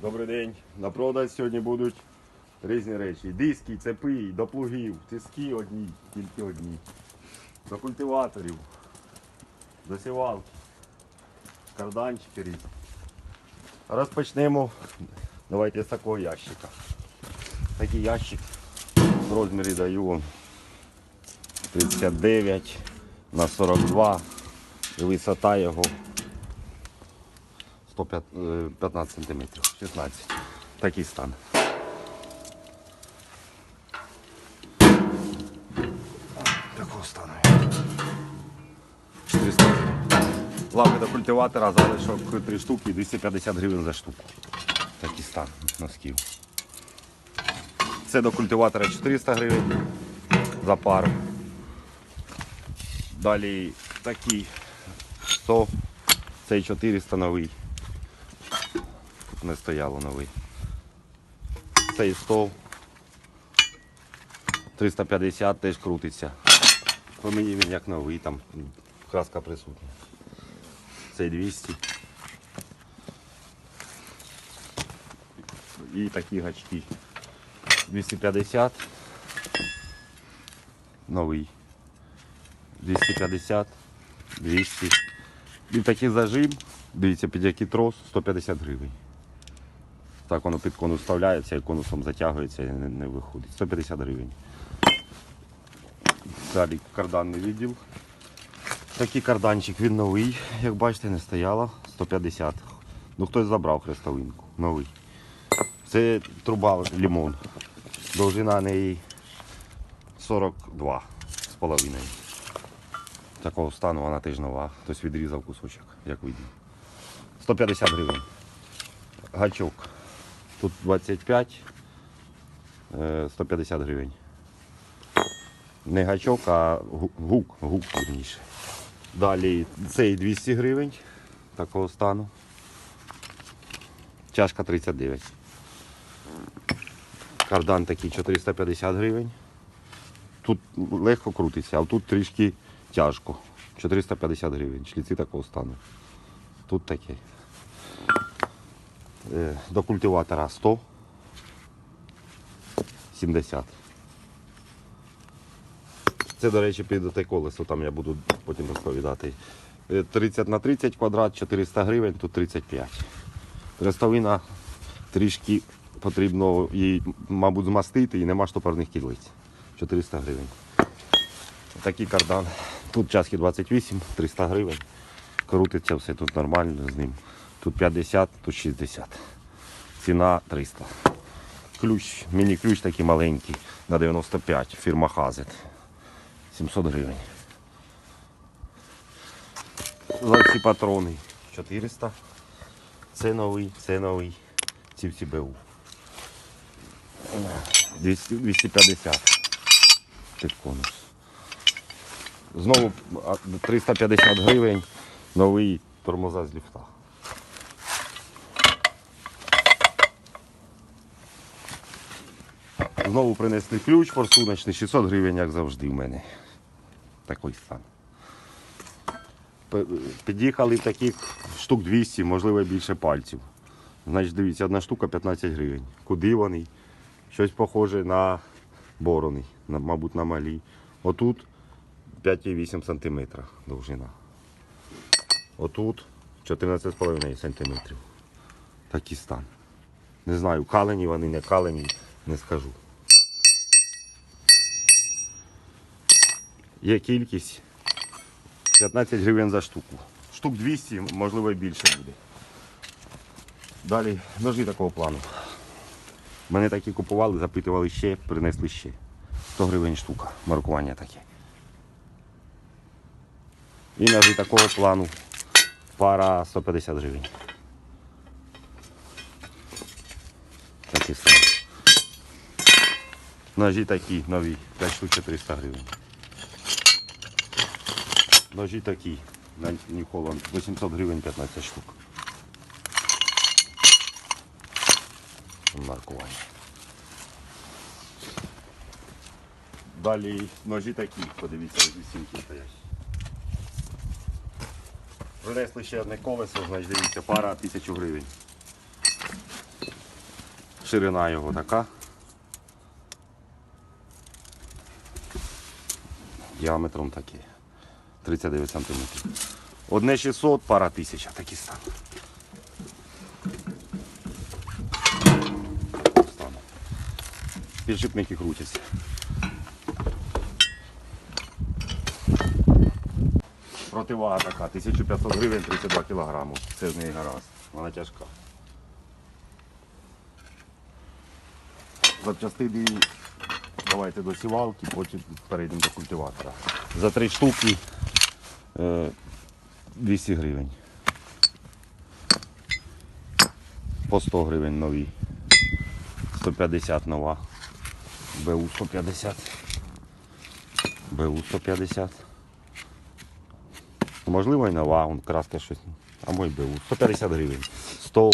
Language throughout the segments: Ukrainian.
Добрий день. На продаж сьогодні будуть різні речі. Диски, цепи, до плугів, тиски одні, тільки одні. До культиваторів, до сівалки, карданчики різні. Розпочнемо. Давайте з такого ящика. Такий ящик в розмірі даю вам 39 на 42 і висота його 115 см, 16. Такий стан. Такого стану. 400 Лавки до культиватора, залишок 3 штуки, 250 гривень за штуку. Такий стан носків. Це до культиватора 400 гривень за пару. Далі такий 100, цей 400 новий. Не стояло новий. Цей 100. 350 теж крутиться. По мені він як новий, там краска присутня. Цей 200. І такі гачки. 250. Новий. 250, 200. І такий зажим, дивіться, під який трос 150 гривень. Так воно під конус вставляється і конусом затягується і не, не виходить. 150 гривень. Далі карданний відділ. Такий карданчик, він новий, як бачите, не стояло. 150. Ну хтось забрав хрестовинку. Новий. Це труба лимон. Довжина неї 42 з половиною. Такого стану вона теж нова. Хтось відрізав кусочок, як видно. 150 гривень. Гачок. Тут 25, е, 150 гривень. Не гачок, а гук, гук вірніше. Далі цей 200 гривень такого стану. Чашка 39. Кардан такий 450 гривень. Тут легко крутиться, а тут трішки тяжко. 450 гривень. Шліці такого стану. Тут таке. Е, До культиватора 100. 70. Це, до речі, під те колесо, там я буду потім розповідати. Е, 30 на 30 квадрат, 400 гривень, тут 35. Рестовина трішки потрібно її, мабуть, змастити і нема штопорних кілиць. 400 гривень. Такий кардан. Тут часки 28, 300 гривень. Крутиться все тут нормально з ним. Тут 50, тут 60. Ціна 300. Ключ, міні-ключ такий маленький на 95, фірма Хазет. 700 гривень. За ці патрони 400. Це новий, це новий. Ці всі БУ. 250. Під конус. Знову 350 гривень новий тормоза з ліфта. Знову принесли ключ форсуночний, 600 гривень, як завжди в мене. Такий стан. Під'їхали таких штук 200, можливо більше пальців. Значить, дивіться, одна штука 15 гривень. Куди вони? Щось похоже на борони, на, мабуть, на малі. Отут 5,8 см довжина. Отут 14,5 см. Такий стан. Не знаю, калені вони, не калені, не скажу. Є кількість 15 гривень за штуку. Штук 200, можливо, і більше буде. Далі ножі такого плану. Мене такі купували, запитували ще, принесли ще. 100 гривень штука, маркування таке. І ножі такого плану. Пара 150 гривень. Такі самі. Ножі такі нові, 5 штук 400 гривень. Ножі такі New Holland, 800 гривень 15 штук. Маркування. Далі ножі такі, подивіться, ось сімки стоять. Принесли ще одне колесо, значить дивіться, пара 1000 гривень. Ширина його така. Діаметром такий. 39 см. Одне 600, пара тисяча, такі стан. Підшипники крутяться. Противага така, 1500 гривень, 32 кг. Це з неї гаразд. Вона тяжка. Запчастини давайте до сівалки, потім перейдемо до культиватора. За три штуки 200 гривень. По 100 гривень нові. 150 нова. БУ 150. БУ 150. Можливо і нова, он краска щось. Або й БУ. 150 гривень. 100.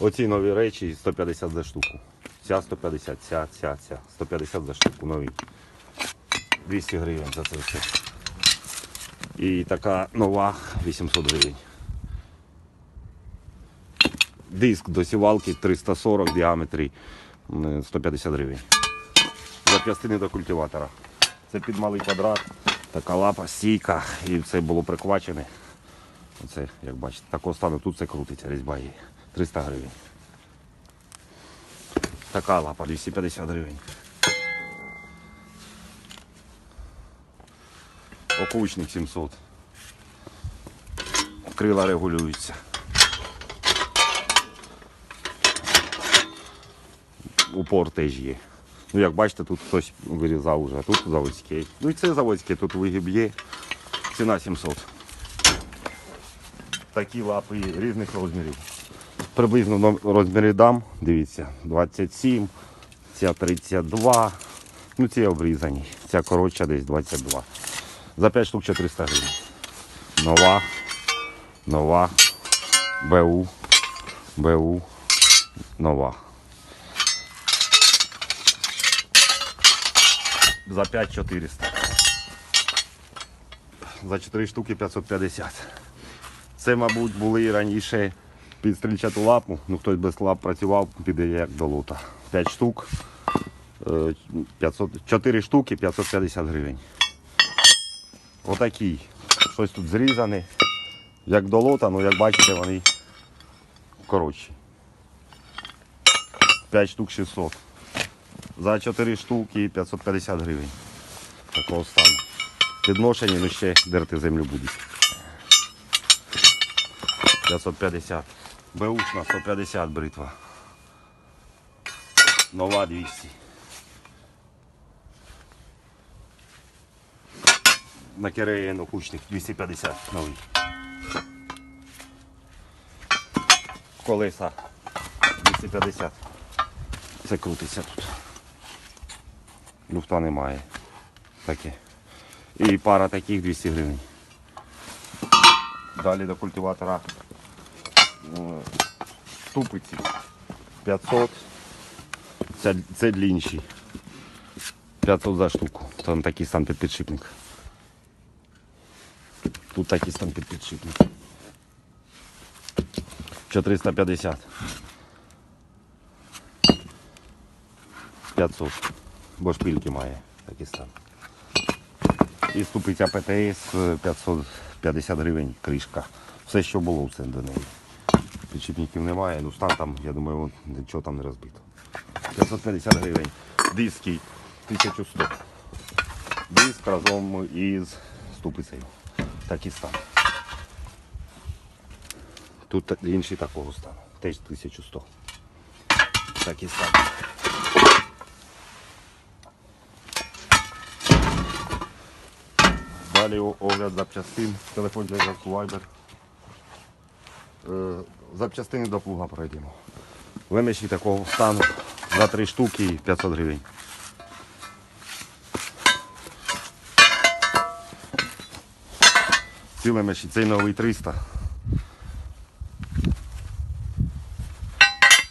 Оці нові речі 150 за штуку. Ця 150, ця, ця, ця. 150 за штуку нові. 200 гривень за це все. І така нова 800 гривень. Диск до сівалки 340 в діаметрі 150 гривень. Запчастини до культиватора. Це під малий квадрат, така лапа, стійка, і це було приквачене. Оце, як бачите, такого стану тут це крутиться, різьба є. 300 гривень. Така лапа 250 гривень. Окучник 700. Крила регулюються. Упор теж є. Ну, як бачите, тут хтось вирізав вже, а тут заводський. Ну і це заводське, тут вигиб є. Ціна 700. Такі лапи різних розмірів. Приблизно розміри дам, дивіться, 27, ця 32, ну ці обрізані, ця коротша десь 22. За 5 штук 400 гривень. Нова, нова, БУ, БУ, нова. За 5 400. За 4 штуки 550. Це, мабуть, були раніше під лапу. Ну, хтось без лап працював, піде як до лута. 5 штук, е, 500, 4 штуки 550 гривень. Отакий. Щось тут зрізане. Як до лота, ну як бачите, вони коротші. 5 штук 600. За 4 штуки 550 гривень. Такого стану. Підношені, ну ще дерти землю будуть. 550. Беушна 150 бритва. Нова 200. На Киреєн окучник 250 новий. Колеса 250. Це крутиться тут. Люфта немає. Таке. І пара таких 200 гривень. Далі до культиватора е, ступиці 500. Це, це длінші. 500 за штуку. Там такий під підшипник. Тут такий стан під підшипник. 450. 500. Бо шпильки має такий стан. І ступиця ПТС е, 550 гривень кришка. Все, що було, все до неї. Підшипників немає, ну стан там, я думаю, вон, нічого там не розбито. 550 гривень. Диски 1100. Диск разом із ступицею. Такий стан. Тут інший такого стану. Теж 1100. Такий стан. Далі огляд запчастин. Телефон для зв'язку Viber. Е, Запчастини до плуга пройдемо. Виміші такого стану за 3 штуки 500 гривень. Ціле меші, цей новий 300.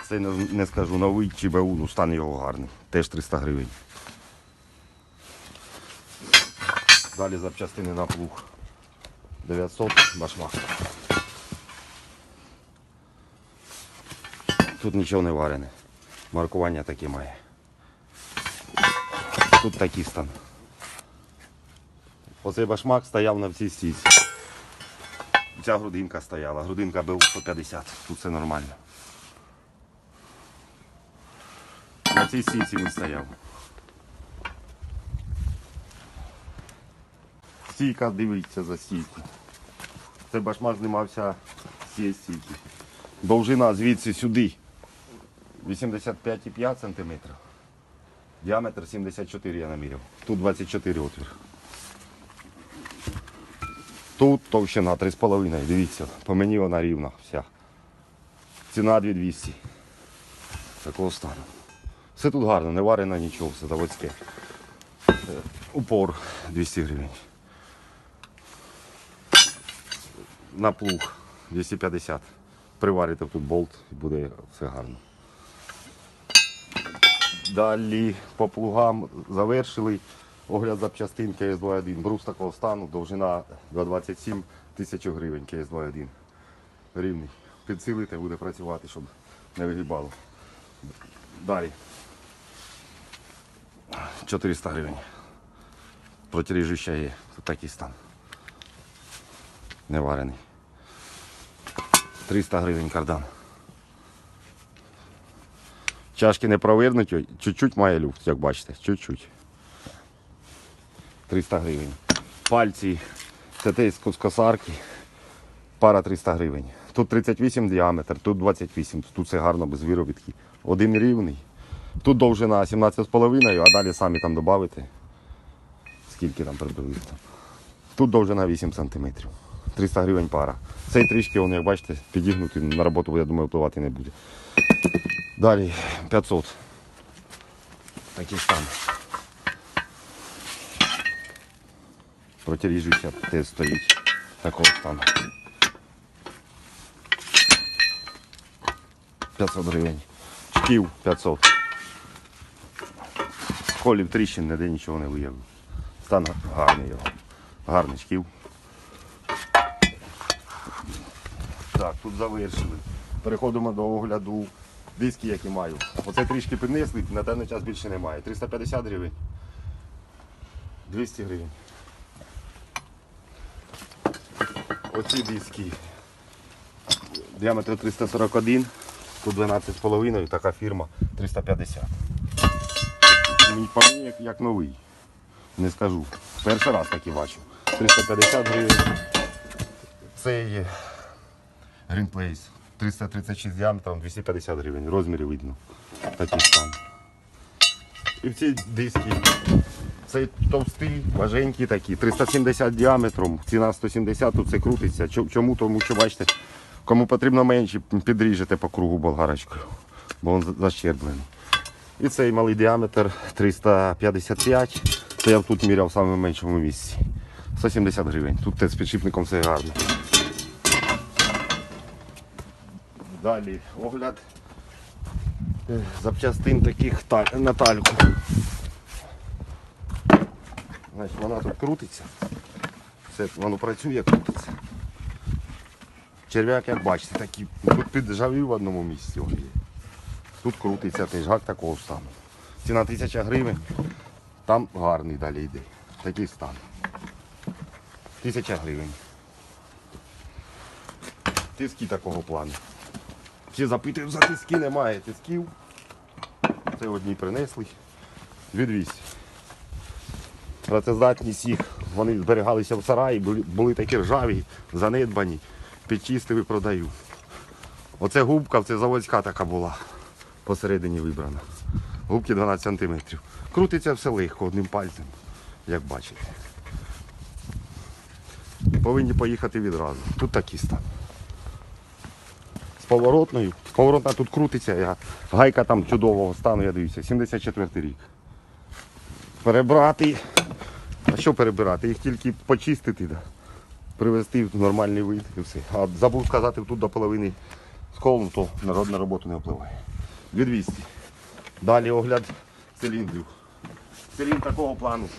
Цей не, скажу новий чи БУ, ну стан його гарний. Теж 300 гривень. Далі запчастини на плуг. 900 башмак. Тут нічого не варене. Маркування таке має. Тут такий стан. Оцей башмак стояв на всій стійці. Ця грудинка стояла. Грудинка БУ 150. Тут все нормально. На цій стійці він стояв. Стійка, дивіться за стійку. Цей башмак знімався з цієї стійки. Довжина звідси сюди 85,5 см. Діаметр 74 я наміряв. Тут 24 отвір. Тут товщина 3,5. Дивіться, по мені вона рівна вся. Ціна 2200. Такого стану. Все тут гарно, не варено нічого, все заводське. Е, Упор 200 гривень. На плуг 250. Приварите тут болт і буде все гарно. Далі по плугам завершили. Огляд запчастин КС-21. Брус такого стану, довжина 2,27 тисяч гривень КС-21. Рівний. Підсилите, буде працювати, щоб не вигибало. Далі. 400 гривень. Протиріжуща є. Тут такий стан. Не варений. 300 гривень кардан. Чашки не провернуті, чуть-чуть має люфт, як бачите, чуть-чуть. 300 гривень. Пальці ТТ з косарки. Пара 300 гривень. Тут 38 діаметр, тут 28, тут все гарно без виробітки. Один рівний. Тут довжина 17,5, а далі самі там додавите. Скільки там приблизно. Тут довжина 8 см. 300 гривень пара. Цей трішки, он, як бачите, підігнутий, на роботу, я думаю, впливати не буде. Далі 500. Такий стан. Протиріжуюча теж стоїть. Такого стану. 500 гривень. Шків 500. Колів тріщин ніде нічого не виявив. Стан гарний його. Гарний шків. Так, тут завершили. Переходимо до огляду диски, які маю. Оце трішки піднесли, на даний час більше немає. 350 гривень. 200 гривень. Оці диски. Діаметр 341, тут 12,5, така фірма 350. Мені по як, як новий. Не скажу. Перший раз такі бачу. 350 гривень. Це є Green Place. 336 діаметром, 250 гривень. Розміри видно. Такий стан. І в ці диски. Цей товстий, важенький такі, 370 діаметром, ціна 170, тут це крутиться. Чому? Тому що бачите, кому потрібно менше, підріжете по кругу болгарочкою, бо він защерблений. І цей малий діаметр 355. Це я тут міряв в самому меншому місці. 170 гривень. Тут з підшипником все гарно. Далі огляд е, запчастин таких та- на тальку. Значить, вона тут крутиться. Все, воно працює, крутиться. Черв'як, як бачите, такий. Тут піджавів в одному місці. он є. Тут крутиться теж гак такого стану. Ціна 1000 гривень. Там гарний далі йде. Такий стан. 1000 гривень. Тиски такого плану. Всі запитують за тиски, немає тисків. Це одні принесли. 2200. Працездатність їх, вони зберігалися в сараї, були, такі ржаві, занедбані, підчистив і продаю. Оце губка, це заводська така була, посередині вибрана. Губки 12 см. Крутиться все легко, одним пальцем, як бачите. Повинні поїхати відразу. Тут такий стан. З поворотною. Поворотна тут крутиться, я- гайка там чудового стану, я дивлюся, 74 рік. Перебрати. А що перебирати? Їх тільки почистити, да. привезти в нормальний вид і все. А забув сказати, тут до половини сколу, то народ на роботу не впливає. 2200. Далі огляд циліндрів. Циліндр такого плану.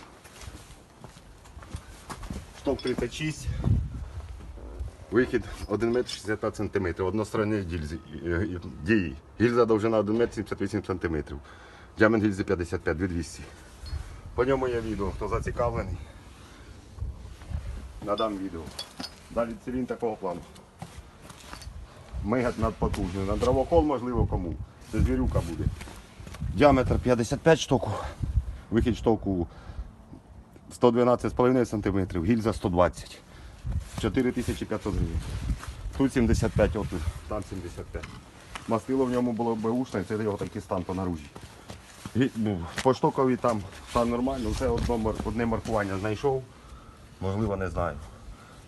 Шток 36. Вихід 1 метр 65 сантиметрів. Односторонній гільзі, е, дії. Гільза довжина 1 метр 78 сантиметрів. Діаметр гільзи 55, 2200. По ньому є відео, хто зацікавлений. Надам відео. Далі цилін такого плану. Мега надпотужний. На дровокол можливо кому. Це звірюка буде. Діаметр 55 штоку. Вихід штоку 112,5 см, гільза 120. 4500 гривень. Тут 75, от там 75. Мастило в ньому було беушне, це його такий стан по наружі. Ну, По штокові там стан нормально, це одно, одне маркування знайшов. Можливо, не знаю.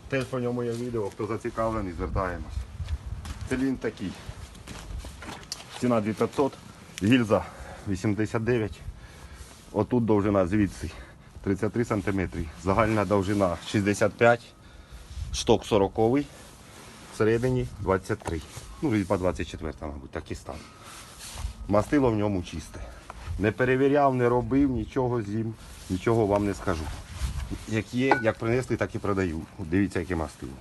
Теж по ньому є відео, хто зацікавлений, звертаємось. Цилін такий. Ціна 2500, гільза 89. Отут довжина звідси 33 см, загальна довжина 65, шток 40, всередині 23. Ну і по 24, мабуть, такий стан. Мастило в ньому чисте. Не перевіряв, не робив, нічого з ним, нічого вам не скажу. Як є, як принесли, так і продаю. Дивіться, яке мастило.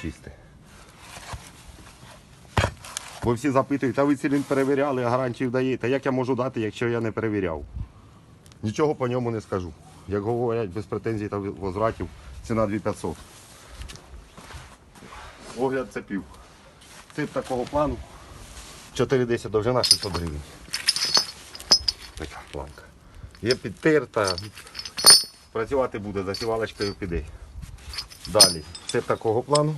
Чисте. Бо всі запитують, а ви цілін перевіряли, а гарантію даєте. Як я можу дати, якщо я не перевіряв? Нічого по ньому не скажу. Як говорять, без претензій та возвратів, ціна 2500. Огляд цепів. Цеп такого плану. 410 довжина 600 гривень. Така планка. Є підтерта. Працювати буде, засівалочкою піде. Далі. Цеп такого плану.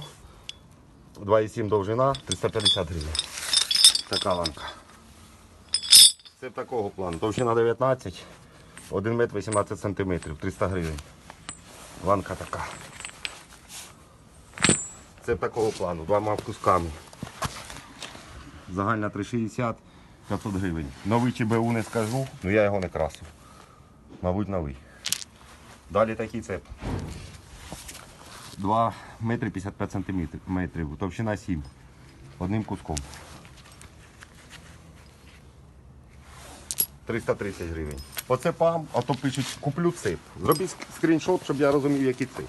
2,7 довжина, 350 гривень. Така ланка. Цеп такого плану. Товщина 19, 1 метр 18 сантиметрів, 300 гривень. Ланка така. Цеп такого плану, двома кусками. Загальна 360, 500 гривень. Новий чи БУ не скажу, але я його не красив. Мабуть, новий. Далі такий цеп. 2 метри 55 сантиметрів, товщина 7. Одним куском. 330 гривень. По цепам, а то пишуть, куплю цеп. Зробіть скріншот, щоб я розумів, який цеп.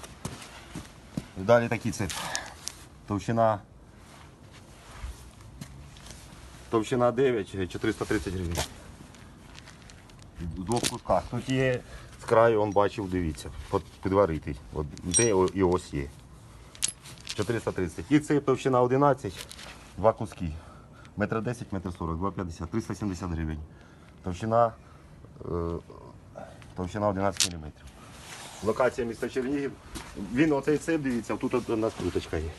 Далі такий цеп. Товщина. Товщина 9, 430 гривень. В двох кусках. Тут є з краю, он бачив, дивіться, під- підваритий. От, де і ось є. 430. І цеп товщина 11, два куски. Метр 10, метр 40, 2,50, 370 гривень. Товщина, е, товщина 11 мм. Локація міста Чернігів. Він оцей цеп, дивіться, тут у нас круточка є.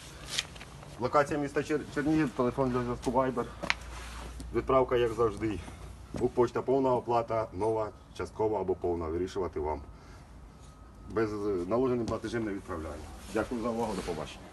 Локація міста Чернігів, телефон для зв'язку Viber. Відправка, як завжди. Почта повна оплата, нова, часткова або повна. Вирішувати вам. Без е, наложеним платежем не відправляємо. Дякую за увагу, до побачення.